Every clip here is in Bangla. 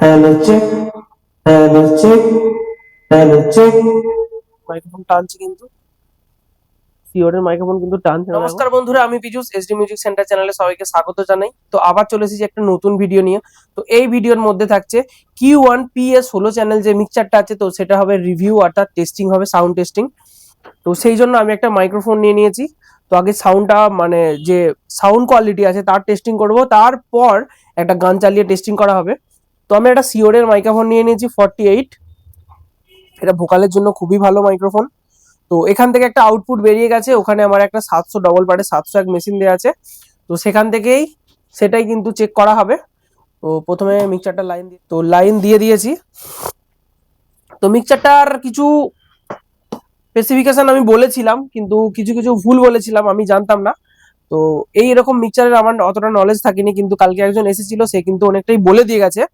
Hello check hello check hello check microphone টানছে কিন্তু। সিওরের মাইক্রোফোন কিন্তু টানছে নমস্কার বন্ধুরা আমি পীযুষ এসডি মিউজিক সেন্টার চ্যানেলে সবাইকে স্বাগত জানাই। তো আবার চলে এসেছি একটা নতুন ভিডিও নিয়ে। তো এই ভিডিওর মধ্যে থাকছে কিউ ওয়ান পিএস ষোলো চ্যানেল যে মিক্সচারটা আছে তো সেটা হবে রিভিউ অর্থাৎ টেস্টিং হবে সাউন্ড টেস্টিং তো সেই জন্য আমি একটা মাইক্রোফোন নিয়ে নিয়েছি। তো আগে সাউন্ডটা মানে যে সাউন্ড কোয়ালিটি আছে তার টেস্টিং করব। তারপর একটা গান চালিয়ে টেস্টিং করা হবে। তো আমি একটা সিওরের মাইক্রোফোন নিয়ে নিয়েছি ফর্টি এইট এটা ভোকালের জন্য খুবই ভালো মাইক্রোফোন তো এখান থেকে একটা আউটপুট বেরিয়ে গেছে, ওখানে আমার একটা সাতশো ডবল পারে সাতশো এক মেশিন দেওয়া আছে। তো সেখান থেকেই সেটাই কিন্তু চেক করা হবে। তো প্রথমে মিক্সারটা লাইন দিয়ে, তো লাইন দিয়ে দিয়েছি। তো মিক্সচারটার কিছু স্পেসিফিকেশান আমি বলেছিলাম, কিন্তু কিছু কিছু ভুল বলেছিলাম, আমি জানতাম না। তো এই এরকম মিক্সচারের আমার অতটা নলেজ থাকেনি, কিন্তু কালকে একজন এসেছিল, সে কিন্তু অনেকটাই বলে দিয়ে গেছে।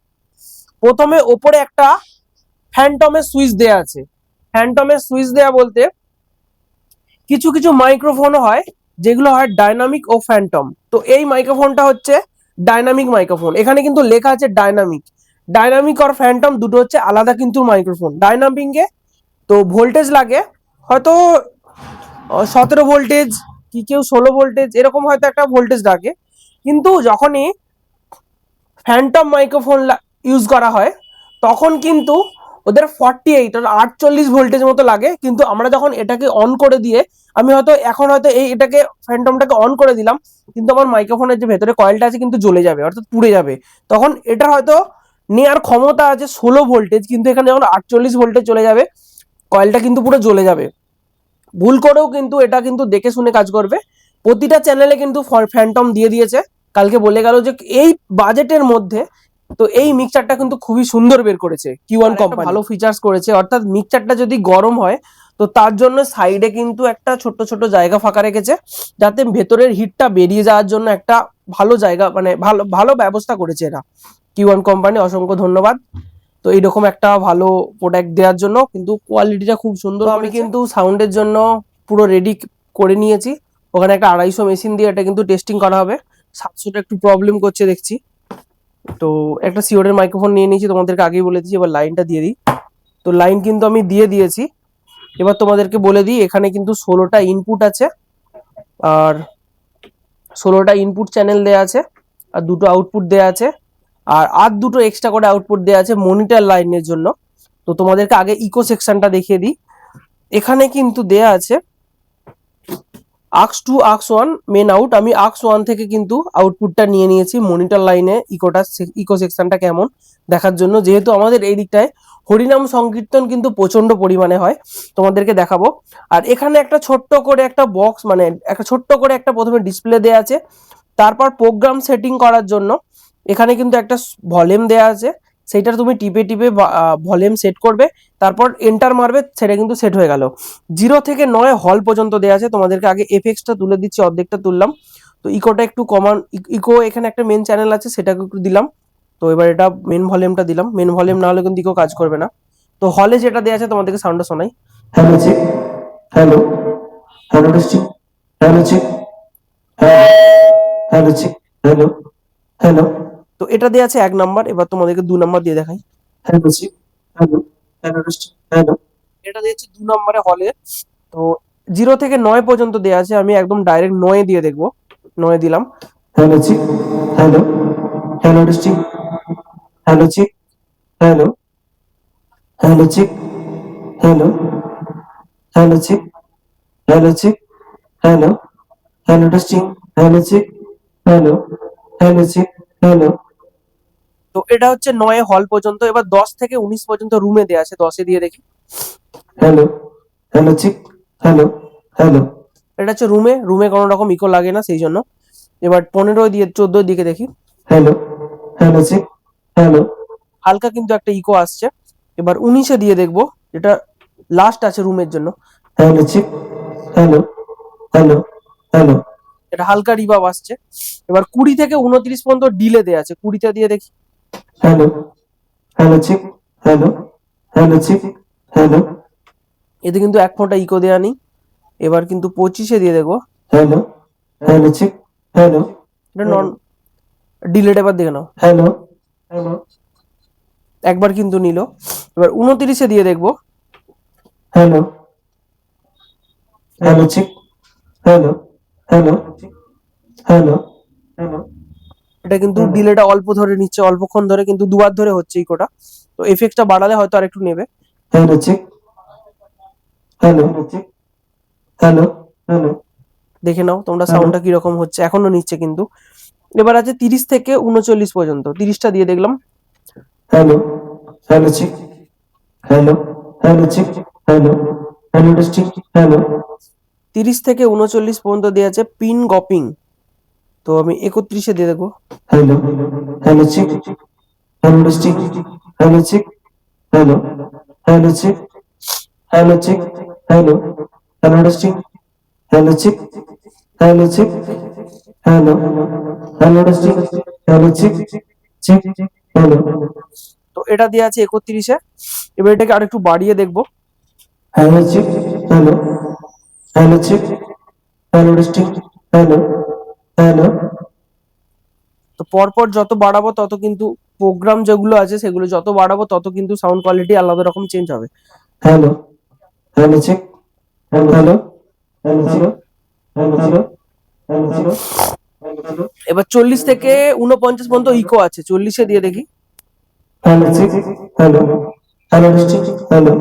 প্রথমে ওপরে একটা ফ্যান্টমের সুইচ দেয়া আছে। ফ্যান্টমের সুইচ দেয়া বলতে কিছু কিছু মাইক্রোফোন হয়, যেগুলো হয় ডাইনামিক ও ফ্যান্টম তো এই মাইক্রোফোনটা হচ্ছে ডাইনামিক মাইক্রোফোন এখানে কিন্তু লেখা আছে ডাইনামিক ডাইনামিক আর ফ্যান্টম দুটো হচ্ছে আলাদা কিন্তু মাইক্রোফোন ডাইনামিকে তো ভোল্টেজ লাগে, হয়তো সতেরো ভোল্টেজ কি কেউ ষোলো ভোল্টেজ এরকম হয়তো একটা ভোল্টেজ লাগে। কিন্তু যখনই ফ্যান্টম মাইক্রোফোন ইউজ করা হয়, তখন কিন্তু ওদের ফর্টি এইট আটচল্লিশ ভোল্টেজ মতো লাগে। কিন্তু আমরা যখন এটাকে অন করে দিয়ে, আমি হয়তো এখন হয়তো এই এটাকে ফ্যান্টমটাকে অন করে দিলাম, কিন্তু আমার মাইক্রোফোনের যে ভেতরে কয়েলটা আছে কিন্তু জ্বলে যাবে, অর্থাৎ পুড়ে যাবে। তখন এটা হয়তো নেওয়ার ক্ষমতা আছে ষোলো ভোল্টেজ কিন্তু এখানে যখন আটচল্লিশ ভোল্টেজ চলে যাবে কয়েলটা কিন্তু পুরো জ্বলে যাবে। ভুল করেও কিন্তু এটা কিন্তু দেখে শুনে কাজ করবে। প্রতিটা চ্যানেলে কিন্তু ফ্যান্টম দিয়ে দিয়েছে। কালকে বলে গেল যে এই বাজেটের মধ্যে তো এই মিক্সচারটা কিন্তু খুবই সুন্দর বের করেছে কিউ ওয়ান কোম্পানি ভালো ফিচার্স করেছে অর্থাৎ মিক্সচারটা যদি গরম হয় তো তার জন্য সাইডে কিন্তু একটা ছোট ছোট জায়গা ফাঁকা রেখেছে যাতে ভেতরের হিটটা বেরিয়ে যাওয়ার জন্য একটা ভালো জায়গা মানে ভালো ভালো ব্যবস্থা করেছে এরা। কিউ ওয়ান কোম্পানি অসংখ্য ধন্যবাদ। তো এইরকম একটা ভালো প্রোডাক্ট দেওয়ার জন্য কিন্তু কোয়ালিটিটা খুব সুন্দর আমি কিন্তু সাউন্ডের জন্য পুরো রেডি করে নিয়েছি। ওখানে একটা আড়াইশো মেশিন দিয়ে এটা কিন্তু টেস্টিং করা হবে। সাতশোটা একটু প্রবলেম করছে দেখছি। তো একটা সিওরের মাইক্রোফোন নিয়ে নিয়েছি, তোমাদেরকে আগেই বলে দিয়েছি, এবার লাইনটা দিয়ে দিই। তো লাইন কিন্তু আমি দিয়ে দিয়েছি। এবার তোমাদেরকে বলে দিই, এখানে কিন্তু ষোলোটা ইনপুট আছে, আর ষোলোটা ইনপুট চ্যানেল দেওয়া আছে, আর দুটো আউটপুট দেওয়া আছে, আর আর দুটো এক্সট্রা করে আউটপুট দেওয়া আছে মনিটর লাইনের জন্য। তো তোমাদেরকে আগে ইকো সেকশনটা দেখিয়ে দিই। এখানে কিন্তু দেয়া আছে aux two aux one main out আমি আক্স ওয়ান থেকে কিন্তু আউটপুটটা নিয়ে নিয়েছি। মনিটর লাইনে ইকোটা ইকো সেকশনটা কেমন দেখার জন্য। যেহেতু আমাদের এই দিকটায় হরিনাম সংকীর্তন কিন্তু প্রচণ্ড পরিমাণে হয়, তোমাদেরকে দেখাবো। আর এখানে একটা ছোট্ট করে একটা বক্স মানে একটা ছোট্ট করে একটা প্রথমে ডিসপ্লে দেওয়া আছে। তারপর প্রোগ্রাম সেটিং করার জন্য এখানে কিন্তু একটা ভলিউম দেওয়া আছে। সেইটা তুমি টিপে টিপে ভলিউম সেট করবে, তারপর এন্টার মারবে, সেটা কিন্তু সেট হয়ে গেল। জিরো থেকে নয় হল পর্যন্ত দেওয়া আছে, তোমাদেরকে আগে এফেক্সটা তুলে দিচ্ছি, অর্ধেকটা তুললাম। তো ইকোটা একটু কমান ইকো এখানে একটা মেন চ্যানেল আছে, সেটাকে একটু দিলাম। তো এবার এটা মেন ভলিউমটা দিলাম। মেন ভলিউম না হলে কিন্তু ইকো কাজ করবে না। তো হলে যেটা দেওয়া আছে, তোমাদেরকে সাউন্ডটা শোনাই। Hello check hello hello testing hello check hello check hello hello তো এটা দেওয়া আছে এক নাম্বার এবার তোমাদেরকে দু নাম্বার দিয়ে দেখাই। হ্যালো চেক হ্যালো হ্যালো এটা দিয়েছে দু নম্বরে হলে তো জিরো থেকে নয় পর্যন্ত দেওয়া আছে আমি একদম ডাইরেক্ট নয়ে দিয়ে দেখব। নয়ে দিলাম। Hello check hello. Hello testing hello check hello. Hello check hello. Hello check hello check hello. Hello testing hello check hello. Hello check hello. তো এটা হচ্ছে নয়ে হল পর্যন্ত এবার দশ থেকে উনিশ পর্যন্ত রুমে দেওয়া আছে দশে দিয়ে দেখি। Hello hello check hello hello এটা হচ্ছে রুমে রুমে কোনো রকম ইকো লাগে না সেই জন্য। এবার পনেরো দিয়ে চোদ্দ দিকে দেখি। হ্যালো হ্যালো চেক হ্যালো হালকা কিন্তু একটা ইকো আসছে। এবার উনিশে দিয়ে দেখব যেটা লাস্ট আছে রুমের জন্য। Hello check hello hello hello এটা হালকা রিভাব আসছে। এবার কুড়ি থেকে উনত্রিশ পর্যন্ত ডিলে দেওয়া আছে কুড়িতে দিয়ে দেখি। Hello hello check hello hello check hello এতে কিন্তু এক ফোঁটা ইকো দেওয়া নেই। এবার কিন্তু পঁচিশে দিয়ে দেখব হ্যালো হ্যালো চেক হ্যালো এটা নন ডিলেট এবার দেখে নাও। হ্যালো হ্যালো একবার কিন্তু নিল। এবার উনতিরিশে দিয়ে দেখব। Hello? Hello check hello? Hello? Hello? Hello? এটা কিন্তু। ডিলেটা অল্প ধরে নিচ্ছে অল্পক্ষণ ধরে কিন্তু দুবার ধরে হচ্ছে ইকোটা তো এফেক্টটা বাড়ালে হয়তো আর একটু নেবে check hello check hello hello দেখে নাও তোমরা। সাউন্ডটা কীরকম হচ্ছে এখনও নিচ্ছে কিন্তু। এবার আছে তিরিশ থেকে উনচল্লিশ পর্যন্ত তিরিশটা দিয়ে দেখলাম। Hello hello check hello hello check hello hello testing hello তিরিশ থেকে উনচল্লিশ পর্যন্ত দেওয়া আছে পিন গপিং তো আমি একত্রিশে দিয়ে দেবো hello hello check hello check hello check hello hello check hello check hello hello check hello check hello check hello hello check hello check check hello তো এটা দেওয়া আছে একত্রিশে এবার এটাকে আর একটু বাড়িয়ে দেখব hello check hello hello check hello district hello hello তো পরপর যত বাড়াবো তত কিন্তু প্রোগ্রাম যেগুলো আছে সেগুলো যত বাড়াবো তত কিন্তু সাউন্ড কোয়ালিটি আলাদা রকম চেঞ্জ হবে। Hello hello check hello hello hello hello hello এবার চল্লিশ থেকে উনপঞ্চাশ পর্যন্ত ইকো আছে চল্লিশে দিয়ে দেখি। Hello check hello hello check hello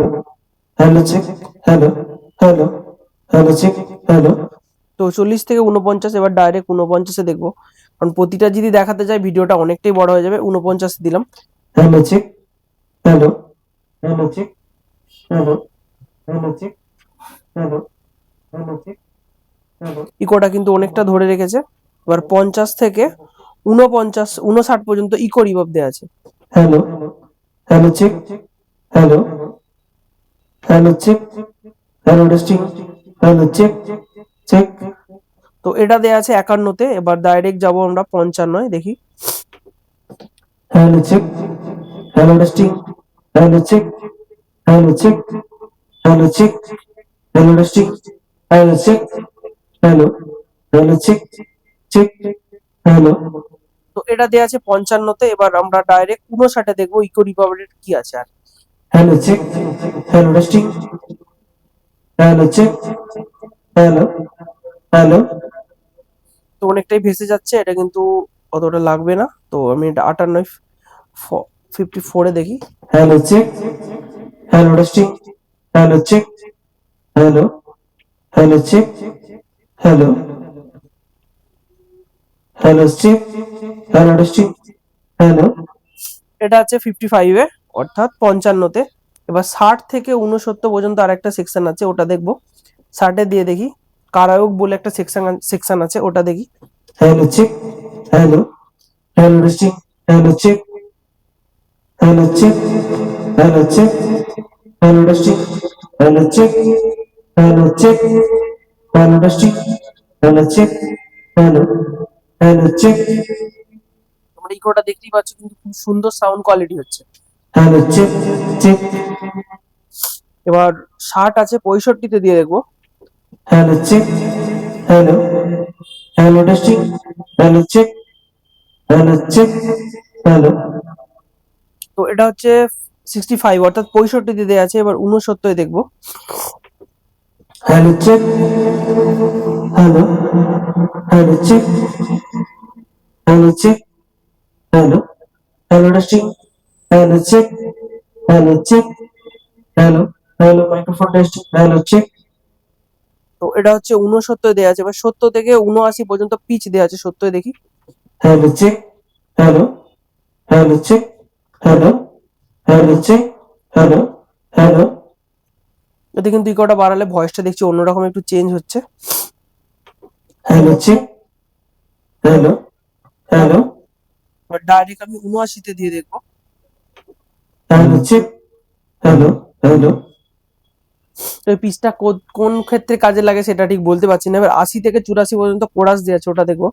hello check hello hello hello check hello তো চল্লিশ থেকে উনপঞ্চাশ এবার ডাইরেক্ট উনপঞ্চাশে দেখব। কারণ প্রতিটা যদি দেখাতে চাই ভিডিওটা অনেকটাই বড় হয়ে যাবে। উনপঞ্চাশে দিলাম। Hello check. Hello hello check. Hello hello check. Hello hello check. ইকোটা কিন্তু অনেকটা ধরে রেখেছে। এবার পঞ্চাশ থেকে উনপঞ্চাশ উনষাট পর্যন্ত ইকো রিভাব দেওয়া আছে। Hello hello check. Hello hello check. Hello testing hello check. Check তো এটা দেয়া আছে একান্নতে এবার ডাইরেক্ট যাব আমরা পঞ্চান্নয় দেখি। Check check check hello check check hello hello check hello তো এটা দেয়া আছে পঞ্চান্নতে এবার আমরা ডাইরেক্ট উনষাটে দেখব ইকো রিপাবলিক কি আছে আর। Hello check hello hello check hello? Hello? তো অনেকটাই ভেসে যাচ্ছে এটা কিন্তু অতটা লাগবে না। তো আমি এটা আটান্ন ফিফটি ফোরে দেখি। Hello check hello testing hello check hello? Hello check hello? Hello check hello testing hello? এটা আছে ফিফটি ফাইভে অর্থাৎ পঞ্চান্নতে। এবার ষাট থেকে উনসত্তর পর্যন্ত আর একটা সেকশন আছে ওটা দেখব। সার্টে দিয়ে দেখি কারায়ক বলে একটা সেকশন সেকশন আছে ওটা দেখি hello check hello hello testing hello check hello check hello check hello testing hello check hello check hello testing hello check hello hello check তোমরা ইকোটা দেখতেই পাচ্ছ কিন্তু খুব সুন্দর সাউন্ড কোয়ালিটি হচ্ছে হ্যালো চেক চেক এবার ষাট আছে পঁয়ষট্টিতে দিয়ে দেখব Hello, check. Hello hello testing hello check hello check hello তো এটা হচ্ছে সিক্সটি ফাইভ অর্থাৎ পঁয়ষট্টিতে দেওয়া আছে এবার উনসত্তরে দেখব। Hello check hello hello check hello check hello hello testing hello check hello check hello hello microphone testing hello check তো এটা হচ্ছে উনসত্তর দেওয়া আছে। এবার সত্তর থেকে উনআশি পর্যন্ত পিচ দেওয়া আছে সত্তর দেখি। Hello check hello hello check hello hello check hello hello এতে কিন্তু ইকোটা বাড়ালে ভয়েসটা দেখছি অন্যরকম একটু চেঞ্জ হচ্ছে। Check hello hello এবার ডাইরেক্ট আমি উনআশিতে দিয়ে দেখব। Hello check hello hello তো এই পিসটা কোন ক্ষেত্রে কাজে লাগে সেটা ঠিক বলতে পারছি না এবার আশি থেকে চুরাশি পর্যন্ত কোরাস দেওয়া আছে ওটা দেখব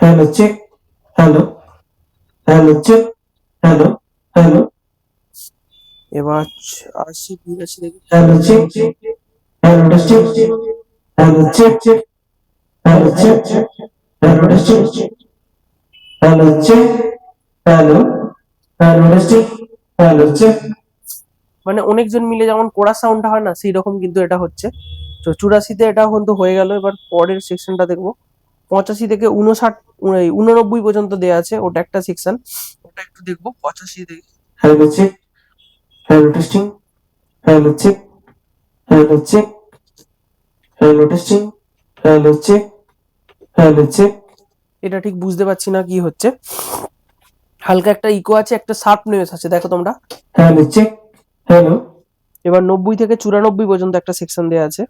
hello check hello hello check hello hello এবার আশি বিরাশি দেখি hello check hello check hello check hello check hello check hello check hello hello check hello check মানে অনেকজন মিলে যেমন কোরাস সাউন্ডটা হয় না সেই রকম কিন্তু এটা হচ্ছে। তো চুরাশিতে এটা কিন্তু হয়ে গেল এবার পরের সেকশনটা দেখব। পঁচাশি থেকে উনষাট উননব্বই পর্যন্ত দেওয়া আছে ওটা একটা সেকশন ওটা একটু দেখব পঁচাশি থেকে hello check hello testing hello check hello check hello testing hello check hello check এটা ঠিক বুঝতে পারছি না কি হচ্ছে। হালকা একটা ইকো আছে একটা শার্প নয়েস আছে দেখো তোমরা। হ্যালো চেক হ্যালো এবার নব্বই থেকে চুরানব্বই পর্যন্ত একটা সেকশন দেওয়া আছে।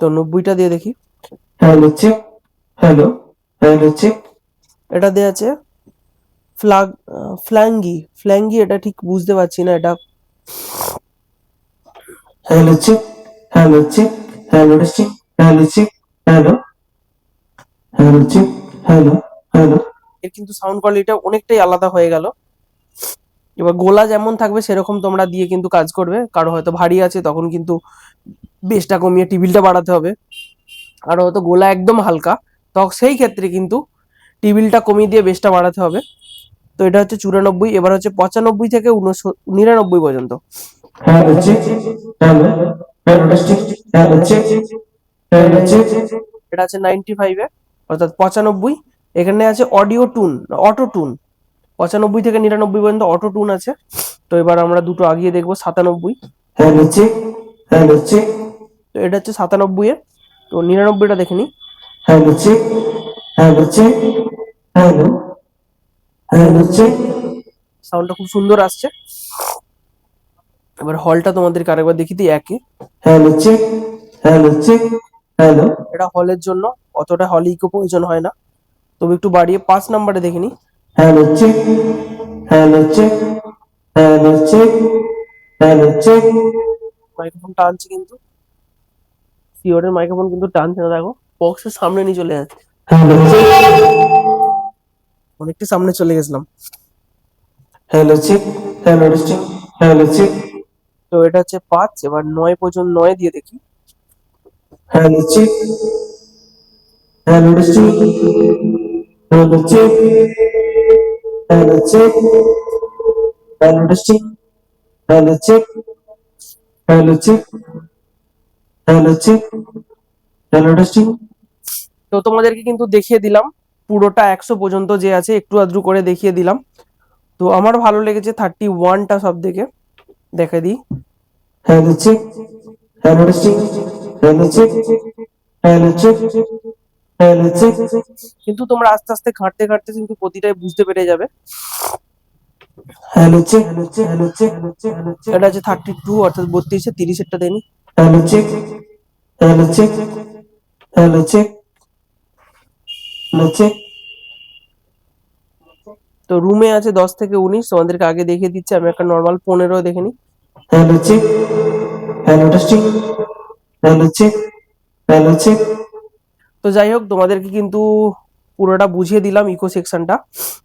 তো নব্বইটা দিয়ে দেখি। Hello check hello hello check এটা দেওয়া আছে ফ্লাগ ফ্ল্যাঙ্গি ফ্ল্যাঙ্গি এটা ঠিক বুঝতে পারছি না এটা। Hello check hello check hello testing hello check hello hello check hello hello এর কিন্তু সাউন্ড কোয়ালিটিটা অনেকটাই আলাদা হয়ে গেল। এবার গোলা যেমন থাকবে সেরকম তোমরা দিয়ে কিন্তু কাজ করবে। কারও হয়তো ভারী আছে তখন কিন্তু বেসটা কমিয়ে টিবিলটা বাড়াতে হবে। আর হয়তো গোলা একদম হালকা তখন সেই ক্ষেত্রে কিন্তু টিবিলটা কমিয়ে দিয়ে বেসটা বাড়াতে হবে। তো এটা হচ্ছে চুরানব্বই এবার হচ্ছে পঁচানব্বই থেকে নিরানব্বই পর্যন্ত। এটা আছে নাইনটি ফাইভে অর্থাৎ পঁচানব্বই। এখানে আছে অডিও টুন অটো টুন পঁচানব্বই থেকে নিরানব্বই পর্যন্ত অটো টুন আছে। তো এবার আমরা দুটো আগিয়ে দেখব সাতানব্বই। হ্যালো চেক হ্যালো চেক তো এটা হচ্ছে সাতানব্বই এর। তো নিরানব্বইটা দেখে চেক হ্যালো হ্যালো চেক সাউন্ডটা খুব সুন্দর আসছে। এবার হলটা তোমাদেরকে আরেকবার দেখিয়ে দিই একে। Hello check hello check hello এটা হলের জন্য। অতটা হল ইকো প্রয়োজন হয় না। তবে একটু বাড়িয়ে পাঁচ নাম্বারে দেখে নিই। Hello check hello check hello check hello check microphone টানছে কিন্তু সিওরের মাইক্রোফোন কিন্তু টানছে না দেখো বক্সের সামনে নিয়ে চলে যাচ্ছে হ্যালো চেক অনেকটা সামনে চলে গেছিলাম hello check hello testing hello check তো এটা হচ্ছে পাঁচ এবার নয় পর্যন্ত নয় দিয়ে দেখি hello check hello testing hello check hello check hello testing hello check hello check hello check hello testing তো তোমাদেরকে কিন্তু দেখিয়ে দিলাম পুরোটা একশো পর্যন্ত যে আছে একটু আদ্রু করে দেখিয়ে দিলাম। তো আমার ভালো লেগেছে থার্টি ওয়ানটা সব থেকে দেখে দিই। Hello check hello check hello check hello check কিন্তু তোমরা আস্তে আস্তে ঘাঁটতে ঘাঁটতে কিন্তু প্রতিটাই বুঝতে পেরে যাবে। এটা আছে থার্টি টু অর্থাৎ বত্রিশে তিরিশেরটা চেক তো রুমে আছে দশ থেকে উনিশ তোমাদেরকে আগে দেখিয়ে দিচ্ছি আমি একটা নর্মাল পনেরো দেখে নিই। Hello check hello testing hello check hello check তো যাই হোক, তোমাদেরকে কিন্তু পুরোটা বুঝিয়ে দিলাম ইকো সেকশনটা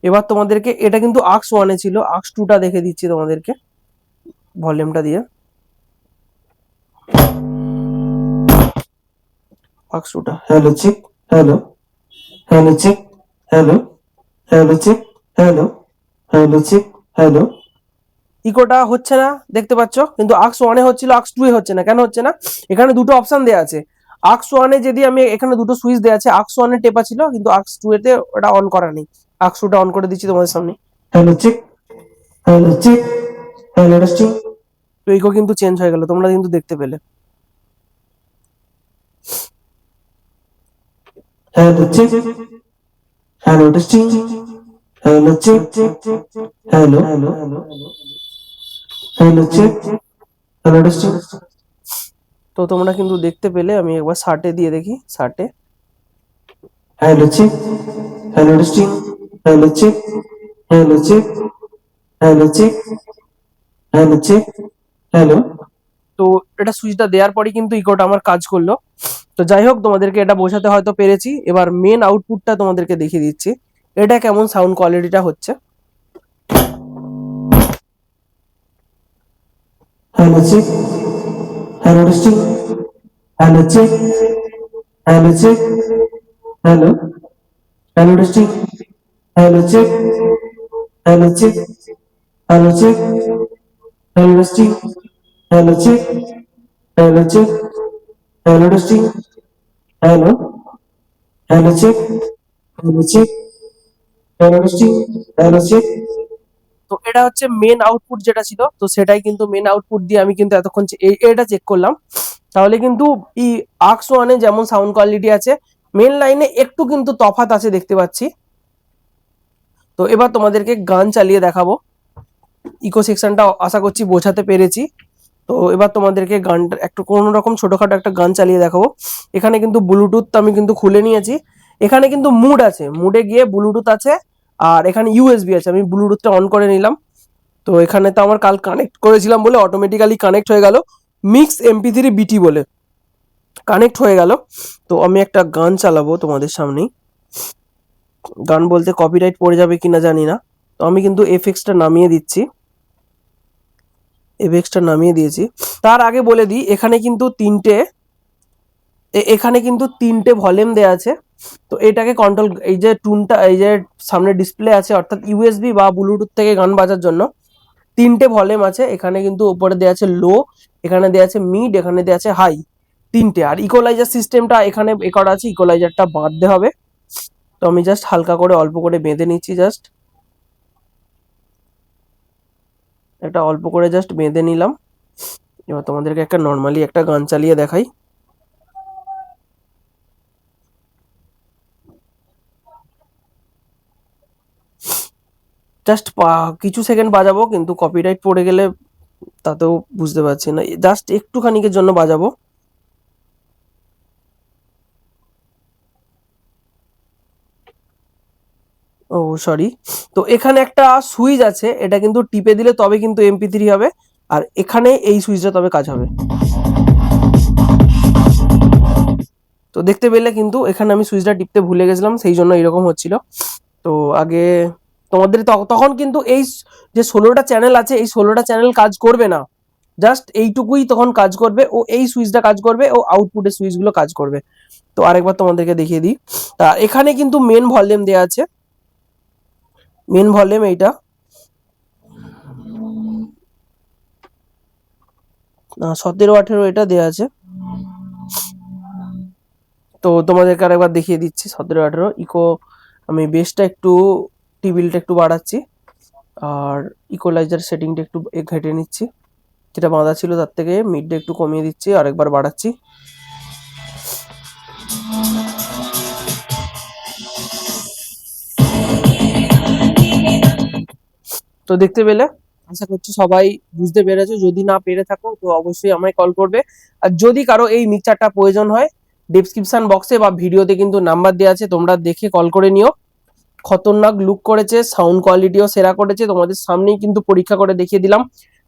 এবার তোমাদেরকে, এটা কিন্তু আক্স ওয়ানে ছিল আক্স টুটা দেখে দিচ্ছি তোমাদেরকে ভলিউমটা দিয়ে। আক্স টুটা hello check hello hello check hello hello check hello hello check hello ইকোটা হচ্ছে না, দেখতে পাচ্ছ? কিন্তু আক্স ওয়ানে হচ্ছিল আক্স টু এ হচ্ছে না, কেন হচ্ছে না? এখানে দুটো অপশন দেওয়া আছে। আক্স ওয়ানে যদি আমি এখানে দুটো সুইচ দেওয়া আছে আক্স ওয়ানে টেপা ছিল কিন্তু আক্স টু এতে ওটা অন করা নেই। আক্স টুটা অন করে দিচ্ছি তোমাদের সামনে। Hello check hello check hello testing তো ইকো কিন্তু চেঞ্জ হয়ে গেল তোমরা কিন্তু দেখতে পেলে। Hello check hello testing hello check hello hello hello check hello testing তো তোমরা কিন্তু দেখতে পেলে আমি একবার শার্টে দিয়ে দেখি শার্টে hello check hello testing hello check hello check hello check hello check hello. তো এটা সুইচটা দেওয়ার পরই কিন্তু ইকোটা আমার কাজ করল। তো যাই হোক তোমাদেরকে এটা বোঝাতে হয়তো পেরেছি। এবার মেন আউটপুটটা তোমাদেরকে দেখিয়ে দিচ্ছি। এটা কেমন সাউন্ড কোয়ালিটিটা হচ্ছে? Hello check Hello, a Hello, and a check Hello, a check hello and a stick and a check and a check Hello, a check and a Hello, and a check Hello, a check and a stick hello and check and check and a stick check তো এটা হচ্ছে মেন আউটপুট যেটা ছিল, তো সেটাই কিন্তু মেন আউটপুট দিয়ে আমি কিন্তু এতক্ষণ এটা চেক করলাম। তাহলে কিন্তু এই আক্স ওয়ানে যেমন সাউন্ড কোয়ালিটি আছে মেন লাইনে একটু কিন্তু তফাত আছে দেখতে পাচ্ছি। তো এবার তোমাদেরকে গান চালিয়ে দেখাবো। ইকো সেকশনটা আশা করছি বোঝাতে পেরেছি। তো এবার তোমাদেরকে গানটা একটু কোনো রকম ছোটখাটো একটা গান চালিয়ে দেখাবো। এখানে কিন্তু ব্লুটুথ আমি কিন্তু খুলে নিয়েছি। এখানে কিন্তু মুড আছে। মুডে গিয়ে ব্লুটুথ আছে। আর এখানে ইউএসবি আছে, আমি ব্লুটুথটা অন করে নিলাম। তো এখানে তো আমার কাল কানেক্ট করেছিলাম বলে অটোমেটিক্যালি কানেক্ট হয়ে গেল। মিক্স এমপি থ্রি বিটি বলে কানেক্ট হয়ে গেল। তো আমি একটা গান চালাবো তোমাদের সামনেই। গান বলতে কপিরাইট পড়ে যাবে কিনা জানি না। তো আমি কিন্তু এফএক্সটা নামিয়ে দিচ্ছি। এফএক্সটা নামিয়ে দিয়েছি। তার আগে বলে দিই, এখানে কিন্তু তিনটে এখানে কিন্তু তিনটে ভলিউম দেওয়া আছে। তো এটাকে কন্ট্রোল এই যে টুনটা এই যে সামনে ডিসপ্লে আছে, অর্থাৎ ইউএসবি বা ব্লুটুথ থেকে গান বাজার জন্য, তিনটে ভলিউম আছে। এখানে কিন্তু উপরে দেওয়া আছে লো এখানে দেওয়া আছে মিড এখানে দেওয়া আছে হাই তিনটে। আর ইকোলাইজার সিস্টেমটা এখানে এ করা আছে ইকোলাইজারটা বাঁধতে হবে। তো আমি জাস্ট হালকা করে, অল্প করে বেঁধে নিচ্ছি জাস্ট একটা অল্প করে জাস্ট বেঁধে নিলাম। এবার তোমাদেরকে একটা নর্মালি একটা গান চালিয়ে দেখাই। জাস্ট কিছু সেকেন্ড বাজাবো, কিন্তু কপিরাইট পড়ে গেলে তাতেও বুঝতে পারছি না। জাস্ট একটুখানিকের জন্য বাজাবো। ও সরি তো এখানে একটা সুইচ আছে, এটা কিন্তু টিপে দিলে তবে কিন্তু এমপি থ্রি হবে, আর এখানে এই সুইচটা তবে কাজ হবে। তো দেখতে পেলে কিন্তু এখানে আমি সুইচটা টিপতে ভুলে গেছিলাম, সেই জন্য এরকম হচ্ছিল। তো আগে তোমাদের তখন কিন্তু এই যে ষোলোটা চ্যানেল আছে, এই ষোলোটা চ্যানেল কাজ করবে না। জাস্ট এইটুকুই তখন কাজ করবে, ও এই সুইচটা কাজ করবে, ও আউটপুটের সুইচগুলো কাজ করবে। তো আরেকবার তোমাদেরকে দেখিয়ে দিই। তা এখানে কিন্তু মেন ভলিউম দেওয়া আছে। মেন ভলিউম এইটা। সতেরো, আঠেরো এটা দেওয়া আছে। তো তোমাদেরকে আরেকবার দেখিয়ে দিচ্ছি, সতেরো, আঠেরো। ইকো আমি বেসটা একটু টিবিলটা একটু বাড়াচ্ছি। আর ইকোলাইজার সেটিংটা একটু ঘেটে নিচ্ছি। যেটা বাঁধা ছিল তার থেকে মিডটা একটু কমিয়ে দিচ্ছি, আরেকবার বাড়াচ্ছি। তো দেখতে পেলে? আশা করছি সবাই বুঝতে পেরেছ। যদি না পেরে থাকো, তো অবশ্যই আমায় কল করবে। আর যদি কারও এই মিক্সচারটা প্রয়োজন হয় ডেসক্রিপশন বক্সে বা ভিডিওতে কিন্তু নাম্বার দেওয়া আছে, তোমরা দেখে কল করে নিও। খতরনাক লুক করেছে সাউন্ড কোয়ালিটিও সেরা করেছে। তোমাদের সামনেই কিন্তু পরীক্ষা করে দেখিয়ে দিলাম।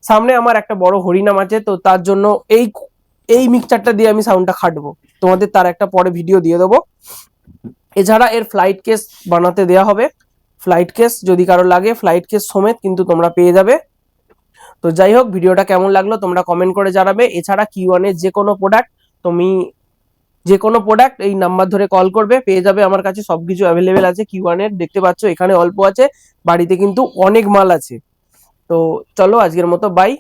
সামনে আমার একটা বড় হরিনাম আছে, তো তার জন্য এই এই মিক্সচারটা দিয়ে আমি সাউন্ডটা খাটবো। তোমাদের তার একটা পরে ভিডিও দিয়ে দেবো। এছাড়া এর ফ্লাইট কেস বানাতে দেওয়া হবে। ফ্লাইট কেস যদি কারও লাগে ফ্লাইট কেস সমেত কিন্তু তোমরা পেয়ে যাবে। তো যাই হোক ভিডিওটা কেমন লাগল তোমরা কমেন্ট করে জানাবে। এছাড়া কিউ এর যে কোনো প্রোডাক্ট তুমি যে কোনো প্রোডাক্ট এই নাম্বার ধরে কল করবে, পেয়ে যাবে আমার কাছে, সবকিছু অ্যাভেলেবেল আছে কিউ এর, দেখতে পাচ্ছ এখানে অল্প আছে, বাড়িতে কিন্তু অনেক মাল আছে। তো চলো আজকের মতো বাই